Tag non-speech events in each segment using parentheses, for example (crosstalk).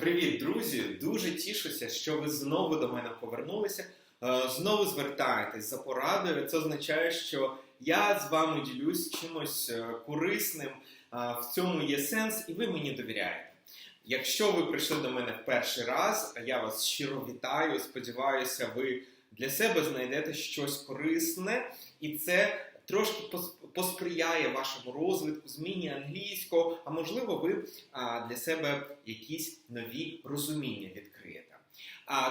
Привіт, друзі! Дуже тішуся, що ви знову до мене повернулися. е, Знову звертаєтесь за порадою. Це означає, що я з вами ділюсь чимось е, корисним. е, В цьому є сенс, і ви мені довіряєте. Якщо ви прийшли до мене в перший раз, я вас щиро вітаю. Сподіваюся, ви для себе знайдете щось корисне, і це трошки посприяє вашому розвитку, зміні англійського, а можливо, ви для себе якісь нові розуміння відкриєте.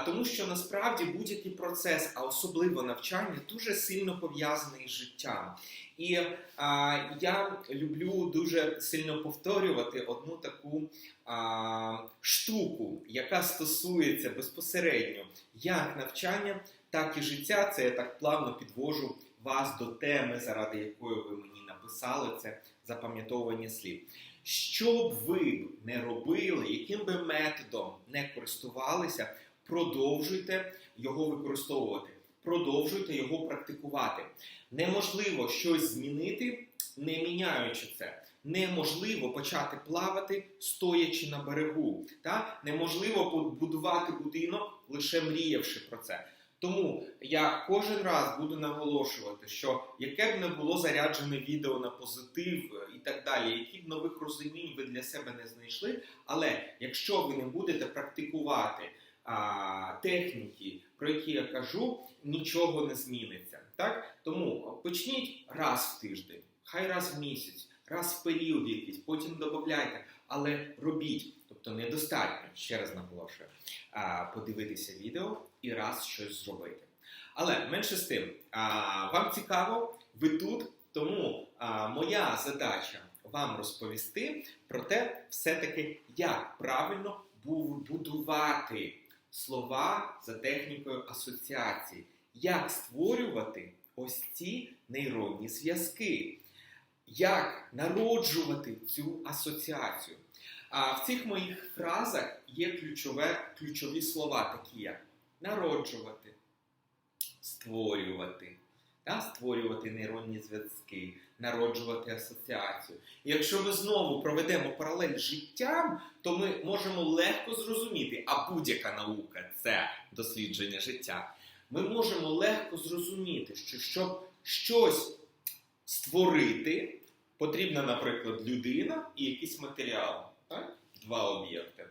Тому що насправді будь-який процес, а особливо навчання, дуже сильно пов'язаний з життям. І а, я люблю дуже сильно повторювати одну таку а, штуку, яка стосується безпосередньо як навчання, так і життя. Це я так плавно підвожу вас до теми, заради якої ви мені написали це запам'ятовування слів. Що б ви не робили, яким би методом не користувалися, продовжуйте його використовувати, продовжуйте його практикувати. Неможливо щось змінити, не міняючи це. Неможливо почати плавати, стоячи на берегу. Та? Неможливо побудувати будинок, лише мріявши про це. Тому я кожен раз буду наголошувати, що яке б не було заряджене відео на позитив е, і так далі, які б нових розумінь ви для себе не знайшли, але якщо ви не будете практикувати а, техніки, про які я кажу, нічого не зміниться. Так? Тому почніть раз в тиждень, хай раз в місяць, раз в період якийсь, потім додавайте, але робіть. Тобто недостатньо, ще раз наголошую, подивитися відео і раз щось зробити. Але менше з тим, вам цікаво, ви тут, тому моя задача вам розповісти про те, все-таки, як правильно будувати слова за технікою асоціації, як створювати ось ці нейронні зв'язки, як народжувати цю асоціацію. А в цих моїх фразах є ключове, ключові слова, такі як народжувати, створювати, та, створювати нейронні зв'язки, народжувати асоціацію. І якщо ми знову проведемо паралель з життям, то ми можемо легко зрозуміти, а будь-яка наука це дослідження життя. Ми можемо легко зрозуміти, що щоб щось створити, потрібна, наприклад, людина і якийсь матеріал. Так? Два об'єкти.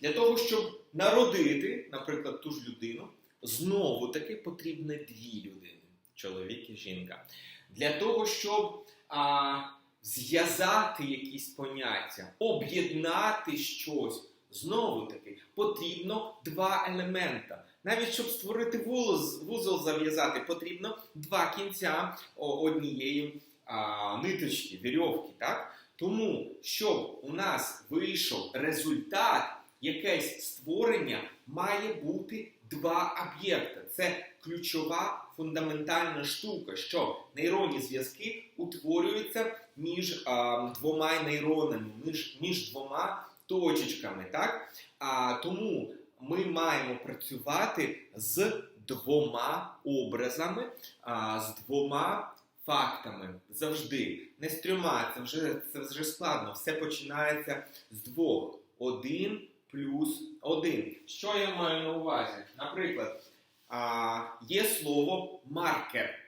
Для того, щоб народити, наприклад, ту ж людину, знову таки потрібно дві людини чоловік і жінка. Для того, щоб а, зв'язати якісь поняття, об'єднати щось, знову таки потрібно два елемента. Навіть щоб створити вузол, вузол зав'язати, потрібно два кінця однієї а, ниточки, вірьовки. Так? Тому, щоб у нас вийшов результат, якесь створення, має бути два об'єкти. Це ключова фундаментальна штука, що нейронні зв'язки утворюються між а, двома нейронами, між, між двома точечками. Так? А, тому ми маємо працювати з двома образами, а, з двома фактами завжди. Не з трьома, це вже, це вже складно. Все починається з двох. Один плюс один. Що я маю на увазі? Наприклад, а, є слово маркер.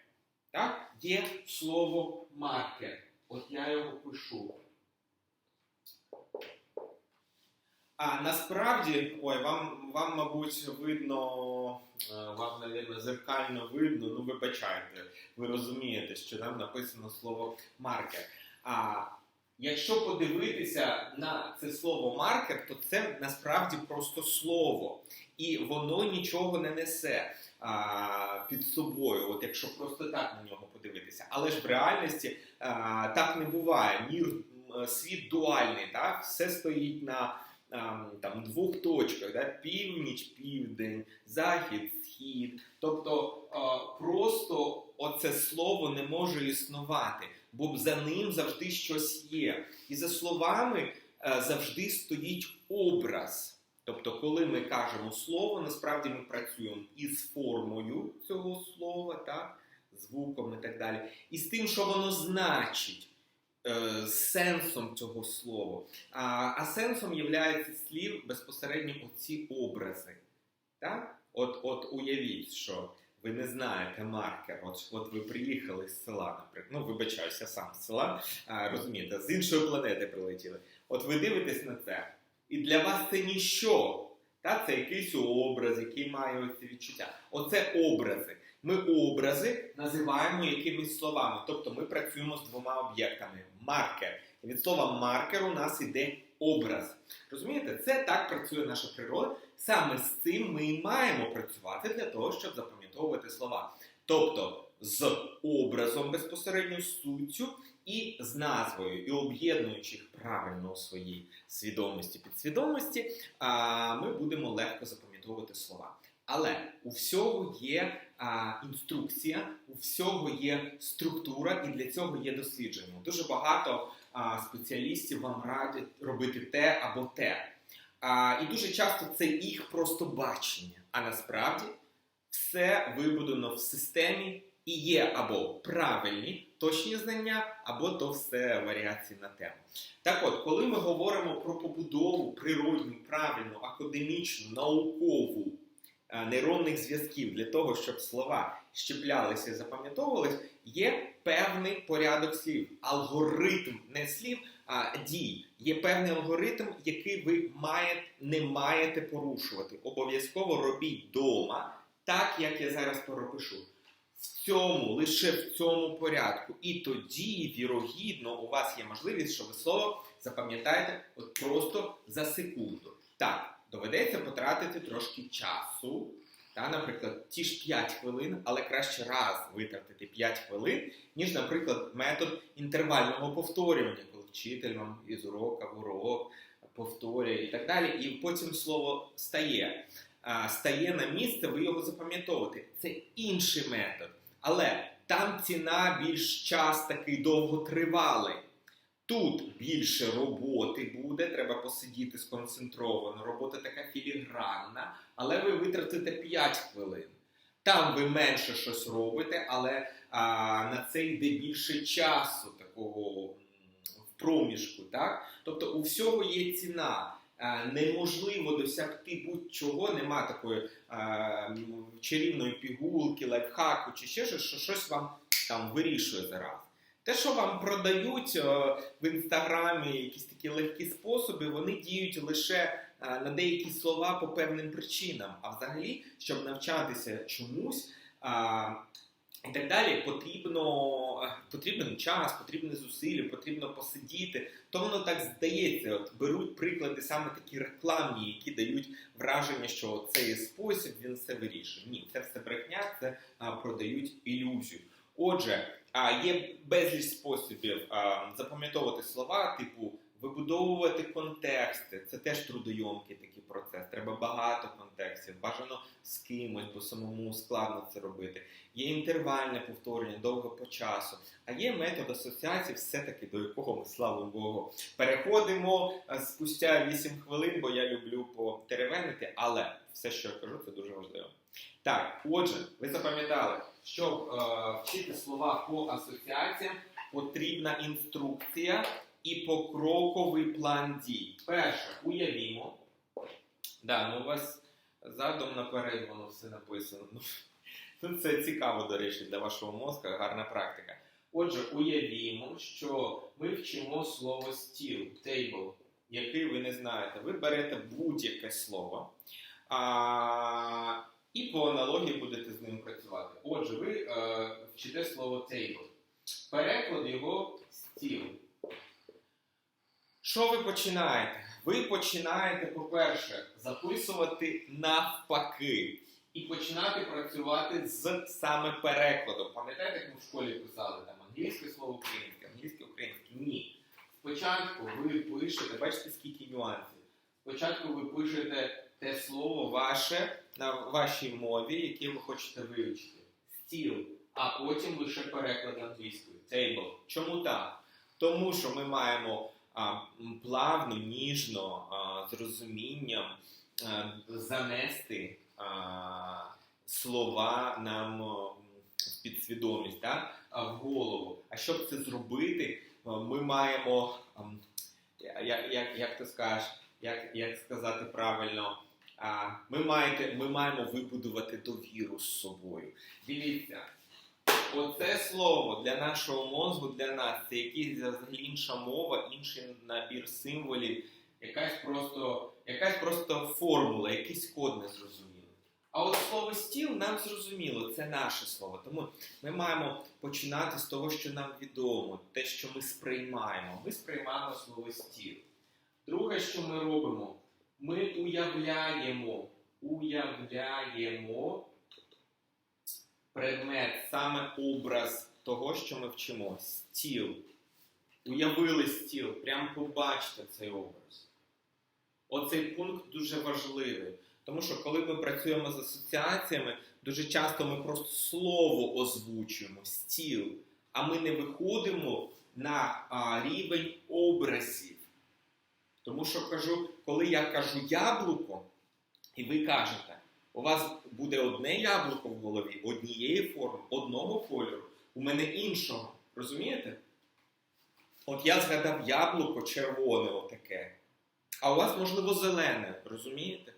Так? Є слово маркер. От я його пишу. А насправді, ой, вам, вам мабуть, видно, е, вам, мабуть, зеркально видно, ну вибачайте, ви розумієте, що там написано слово маркер. А якщо подивитися на це слово маркер, то це насправді просто слово. І воно нічого не несе а, під собою, от якщо просто так на нього подивитися. Але ж в реальності а, так не буває. Мір світ дуальний, так? все стоїть на там, двох точках: да? північ, південь, захід, схід. Тобто просто оце слово не може існувати, бо за ним завжди щось є. І за словами е, завжди стоїть образ. Тобто, коли ми кажемо слово, насправді ми працюємо із формою цього слова, так? звуком і так далі, і з тим, що воно значить. Е, сенсом цього слова. А, а сенсом є слів безпосередньо оці образи. Так? От, от уявіть, що ви не знаєте маркер, от, от ви приїхали з села, наприклад. Ну, вибачаюся, сам з села, а, розумієте, з іншої планети прилетіли. От ви дивитесь на це, і для вас це ніщо. Та? Це якийсь образ, який має оці відчуття. Оце образи. Ми образи називаємо якимись словами. Тобто ми працюємо з двома об'єктами. Маркер. І від слова маркер у нас іде образ. Розумієте, це так працює наша природа. Саме з цим ми і маємо працювати для того, щоб запам'ятовувати слова. Тобто з образом безпосередньо суттю і з назвою, і об'єднуючи їх правильно у своїй свідомості, підсвідомості, ми будемо легко запам'ятовувати слова. Але у всього є а, інструкція, у всього є структура, і для цього є дослідження. Дуже багато а, спеціалістів вам радять робити те або те. А, і дуже часто це їх просто бачення. А насправді все вибудовано в системі і є або правильні точні знання, або то все варіації на тему. Так от, коли ми говоримо про побудову природню, правильну, академічну, наукову нейронних зв'язків для того, щоб слова щеплялися і запам'ятовувались, є певний порядок слів, алгоритм не слів, а дій. Є певний алгоритм, який ви маєте, не маєте порушувати. Обов'язково робіть вдома, так як я зараз пропишу. В цьому, лише в цьому порядку. І тоді, вірогідно, у вас є можливість, що ви слово запам'ятаєте от просто за секунду. Так, доведеться потратити трошки часу. Та, наприклад, ті ж 5 хвилин, але краще раз витратити 5 хвилин, ніж, наприклад, метод інтервального повторювання, коли вчитель вам із урока в урок повторює і так далі, і потім слово стає. Стає на місце, ви його запам'ятовуєте. Це інший метод. Але там ціна більш час такий довготривалий. Тут більше роботи буде, треба посидіти сконцентровано. Робота така філігранна, але ви витратите 5 хвилин. Там ви менше щось робите, але а, на це йде більше часу такого в проміжку. Так? Тобто у всього є ціна. А, неможливо досягти будь-чого, нема такої а, чарівної пігулки, лайфхаку чи ще щось, що щось вам там вирішує зараз. Те, що вам продають е, в інстаграмі якісь такі легкі способи, вони діють лише е, на деякі слова по певним причинам. А взагалі, щоб навчатися чомусь і так далі, потрібно, е, потрібен час, потрібне зусилля, потрібно посидіти. То воно так здається. От беруть приклади саме такі рекламні, які дають враження, що цей спосіб він все вирішує. Ні, це все брехня, це продають ілюзію. Отже, є безліч способів запам'ятовувати слова, типу вибудовувати контексти. Це теж трудойомкий такий процес. Треба багато контекстів, бажано з кимось, бо самому складно це робити. Є інтервальне повторення, довго по часу. А є метод асоціації, все-таки до якого ми, слава Богу, переходимо спустя 8 хвилин, бо я люблю потеревенити, але все, що я кажу, це дуже важливо. Так, отже, ви запам'ятали, щоб е, вчити слова по асоціаціям, потрібна інструкція і покроковий план дій. Перше, уявімо. Да, ну у вас задом наперед воно все написано. (laughs) Ну, це цікаво, до речі, для вашого мозка, гарна практика. Отже, уявімо, що ми вчимо слово стіл, table, який ви не знаєте. Ви берете будь-яке слово. А, і по аналогії будете з ним працювати. Отже, ви е, вчите слово table. Переклад його стіл. Що ви починаєте? Ви починаєте, по-перше, записувати навпаки. І починати працювати з саме перекладом. Пам'ятаєте, як ми в школі писали там англійське слово українське, англійське українське? Ні. Спочатку ви пишете, бачите, скільки нюансів. Спочатку ви пишете те слово ваше на вашій мові, яке ви хочете вивчити. Стіл, а потім лише переклад англійською. Table. Чому так? Тому що ми маємо а, плавно, ніжно, а, з розумінням а, занести а, слова нам в підсвідомість, так? а, в голову. А щоб це зробити, ми маємо, ем, як, як, як ти скажеш, як, як сказати правильно, а, ми, маєте, ми маємо вибудувати довіру з собою. Дивіться, оце слово для нашого мозку, для нас, це якась інша мова, інший набір символів, якась просто, якась просто формула, якийсь код незрозумілий. А от слово стіл нам зрозуміло, це наше слово. Тому ми маємо починати з того, що нам відомо, те, що ми сприймаємо. Ми сприймаємо слово стіл. Друге, що ми робимо, ми уявляємо, уявляємо предмет, саме образ того, що ми вчимо. Стіл. Уявили стіл, прям побачте цей образ. Оцей пункт дуже важливий. Тому що коли ми працюємо з асоціаціями, дуже часто ми просто слово озвучуємо, стіл, а ми не виходимо на а, рівень образів. Тому що кажу, коли я кажу яблуко, і ви кажете, у вас буде одне яблуко в голові, однієї форми, одного кольору, у мене іншого. Розумієте? От я згадав яблуко червоне отаке, а у вас, можливо, зелене, розумієте?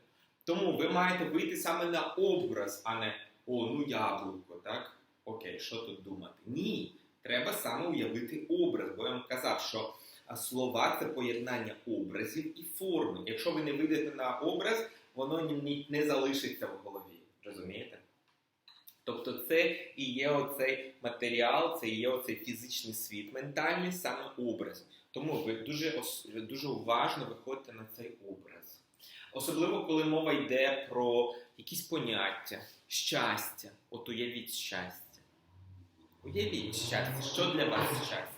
Тому ви маєте вийти саме на образ, а не о, ну яблуко, так? Окей, що тут думати? Ні. Треба саме уявити образ, бо я вам казав, що а, слова це поєднання образів і форми. Якщо ви не вийдете на образ, воно не залишиться в голові. Розумієте? Тобто це і є оцей матеріал, це і є оцей фізичний світ, ментальний саме образ. Тому ви дуже, дуже уважно виходите на цей образ. Особливо, коли мова йде про якісь поняття, щастя. От уявіть щастя. Уявіть щастя. Що для вас щастя?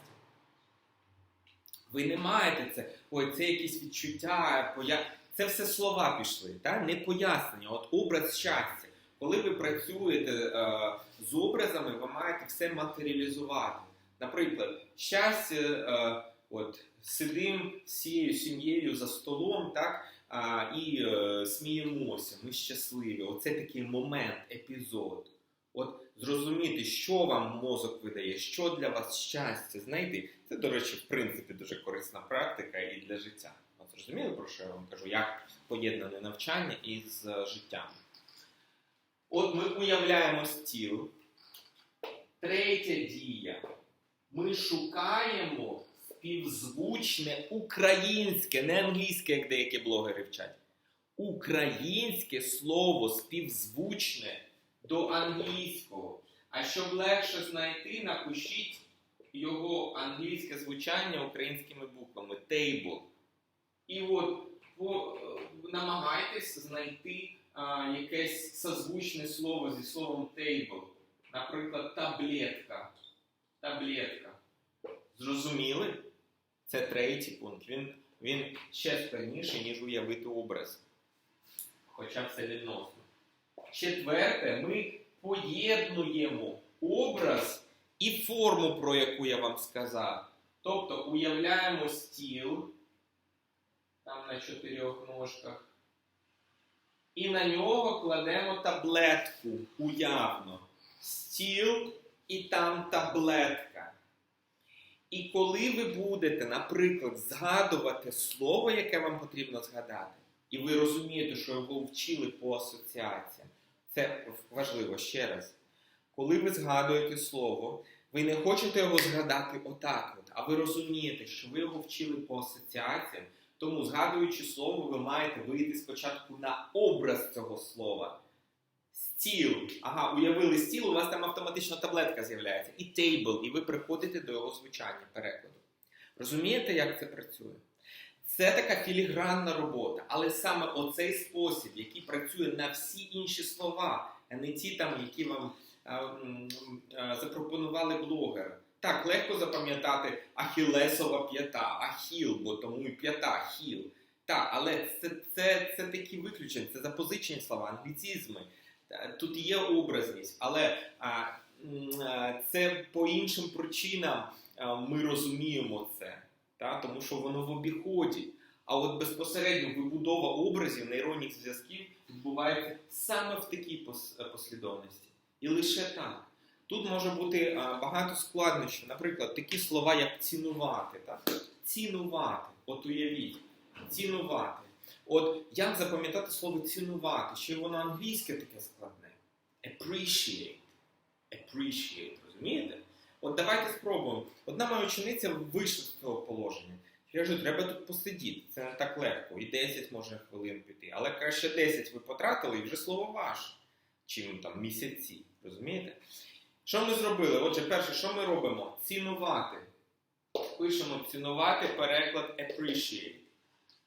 Ви не маєте це. Ой, це якісь відчуття, поя... це все слова пішли, та? не пояснення. От образ щастя. Коли ви працюєте е, з образами, ви маєте все матеріалізувати. Наприклад, щастя, е, от сидим з цією сім'єю за столом, так, а, і е, сміємося, ми щасливі. Оце такий момент, епізод. От зрозуміти, що вам мозок видає, що для вас щастя, знайти. Це, до речі, в принципі, дуже корисна практика і для життя. От зрозуміли, про що я вам кажу, як поєднане навчання із життям. От ми уявляємо стіл. Третя дія. Ми шукаємо співзвучне українське, не англійське, як деякі блогери вчать. Українське слово співзвучне до англійського. А щоб легше знайти, напишіть його англійське звучання українськими буквами table. І от по, е, намагайтесь знайти а, якесь созвучне слово зі словом table. Наприклад, таблетка. Таблетка. Зрозуміли? Це третій пункт. Він, він ще складніший, ніж уявити образ. Хоча все відносно. Четверте, ми поєднуємо образ і форму, про яку я вам сказав. Тобто уявляємо стіл, там на чотирьох ножках, і на нього кладемо таблетку уявно. Стіл і там таблетка. І коли ви будете, наприклад, згадувати слово, яке вам потрібно згадати, і ви розумієте, що його вчили по асоціаціям, це важливо ще раз. Коли ви згадуєте слово, ви не хочете його згадати отак, от, а ви розумієте, що ви його вчили по асоціаціям, тому, згадуючи слово, ви маєте вийти спочатку на образ цього слова. Стіл. Ага, уявили стіл, у вас там автоматично таблетка з'являється. І тейбл, і ви приходите до його звучання перекладу. Розумієте, як це працює? Це така філігранна робота, але саме оцей спосіб, який працює на всі інші слова, а не ті там, які вам а, а, запропонували блогери. Так, легко запам'ятати ахілесова п'ята, ахіл, бо тому і п'ята, хіл. Так, але це, це, це такі виключення, це запозичені слова, англіцизми. Тут є образність, але а, це по іншим причинам ми розуміємо це, та, тому що воно в обіході. А от безпосередньо вибудова образів, нейронних зв'язків відбувається саме в такій послідовності. І лише так. Тут може бути багато складнощів. Наприклад, такі слова, як цінувати. Так? Цінувати. От уявіть, цінувати. От як запам'ятати слово цінувати? Ще воно англійське таке складне. Appreciate. Appreciate, розумієте? От давайте спробуємо. Одна моя учениця вийшла з цього положення. Я кажу, треба тут посидіти. Це не так легко. І 10 може хвилин піти. Але краще 10 ви потратили і вже слово ваше, чим там місяці. Розумієте? Що ми зробили? Отже, перше, що ми робимо? Цінувати. Пишемо цінувати переклад appreciate.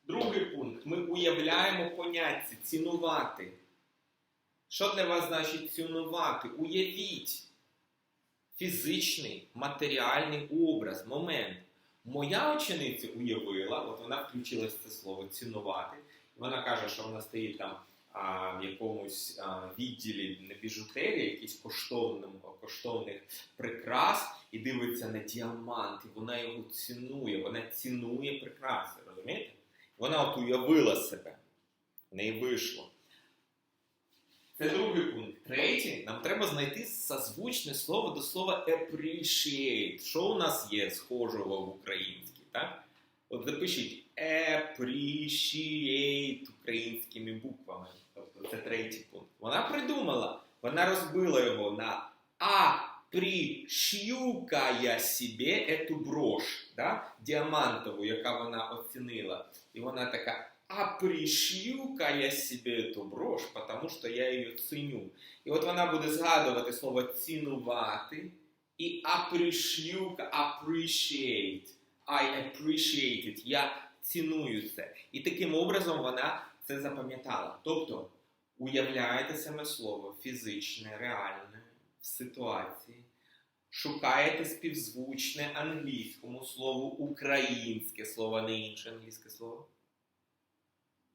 Другий пункт. Ми уявляємо поняття цінувати. Що для вас значить цінувати? Уявіть фізичний, матеріальний образ, момент. Моя учениця уявила, от вона включилась це слово цінувати. Вона каже, що вона стоїть там а, в якомусь а, відділі на біжутерії, якісь коштовних прикрас, і дивиться на діамант, і вона його цінує, вона цінує прикраси, розумієте? Вона от уявила себе, в неї вийшло. Це другий пункт. Третій, нам треба знайти созвучне слово до слова appreciate. Що у нас є схожого в українській? Так? От запишіть appreciate українськими буквами. Тобто це третій пункт. Вона придумала, вона розбила його на апрішюкая себе эту брошь, да? діамантову, яка вона оцінила. І вона така. А пришью-ка я себе эту брошь, потому что я її ціню. І от вона буде згадувати слово цінувати і апришью-ка, appreciate. I appreciate it. Я ціную це. І таким образом вона це запам'ятала. Тобто, уявляєте саме слово фізичне, реальне в ситуації. Шукаєте співзвучне англійському слову українське слово, не інше англійське слово.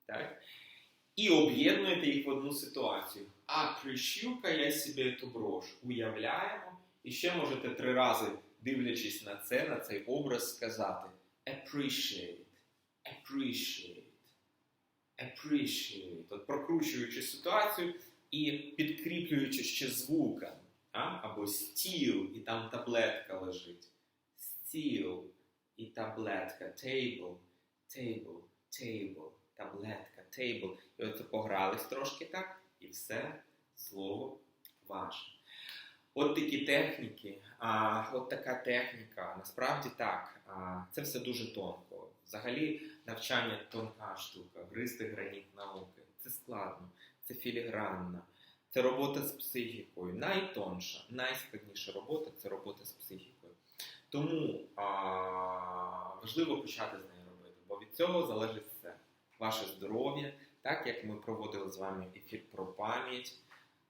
Так? І об'єднуєте їх в одну ситуацію. А прищука я собі ту брош. Уявляємо. І ще можете три рази, дивлячись на це, на цей образ, сказати appreciate, appreciate, appreciate. От прокручуючи ситуацію і підкріплюючи ще звуком. А? Або стіл, і там таблетка лежить. Стіл і таблетка. Table, table, table таблетка, тейбл. І от погрались трошки так, і все слово ваше. От такі техніки, а, от така техніка, насправді так, а, це все дуже тонко. Взагалі, навчання тонка штука, гристи граніт науки. Це складно, це філігранна, це робота з психікою. Найтонша, найскладніша робота це робота з психікою. Тому а, важливо почати з нею робити, бо від цього залежить ваше здоров'я, так як ми проводили з вами ефір про пам'ять.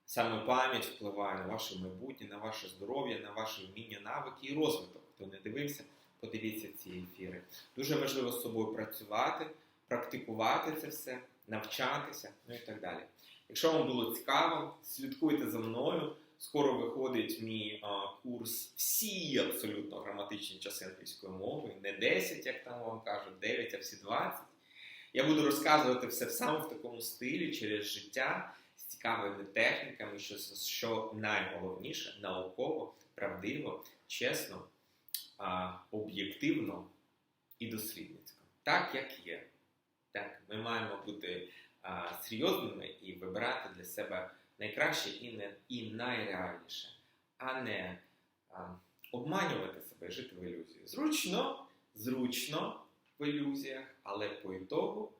Саме пам'ять впливає на ваше майбутнє, на ваше здоров'я, на ваші вміння, навики і розвиток. Хто не дивився, подивіться ці ефіри. Дуже важливо з собою працювати, практикувати це все, навчатися, ну і так далі. Якщо вам було цікаво, слідкуйте за мною. Скоро виходить мій а, курс всі абсолютно граматичні часи англійської мови. Не 10, як там вам кажуть, 9, а всі 20. Я буду розказувати все саме в такому стилі через життя з цікавими техніками, що, що найголовніше науково, правдиво, чесно, об'єктивно і дослідницько. Так, як є. Так, Ми маємо бути а, серйозними і вибирати для себе найкраще і, не, і найреальніше, а не а, обманювати себе, жити в ілюзії. Зручно, зручно в ілюзіях, але по ітогу,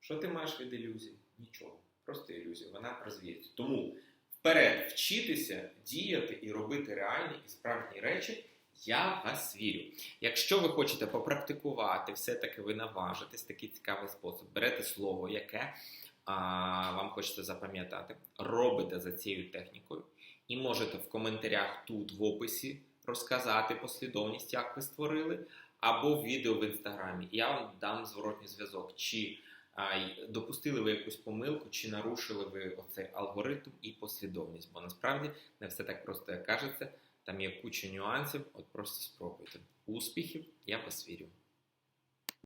що ти маєш від ілюзій? Нічого. Просто ілюзія, вона розвіється. Тому вперед вчитися, діяти і робити реальні і справжні речі. Я вас вірю. Якщо ви хочете попрактикувати, все-таки ви наважитесь такий цікавий спосіб. Берете слово, яке а, вам хочете запам'ятати, робите за цією технікою, і можете в коментарях тут в описі розказати послідовність, як ви створили або відео в інстаграмі. Я вам дам зворотній зв'язок, чи допустили ви якусь помилку, чи нарушили ви оцей алгоритм і послідовність. Бо насправді не все так просто, як кажеться. Там є куча нюансів, от просто спробуйте. Успіхів, я вас вірю.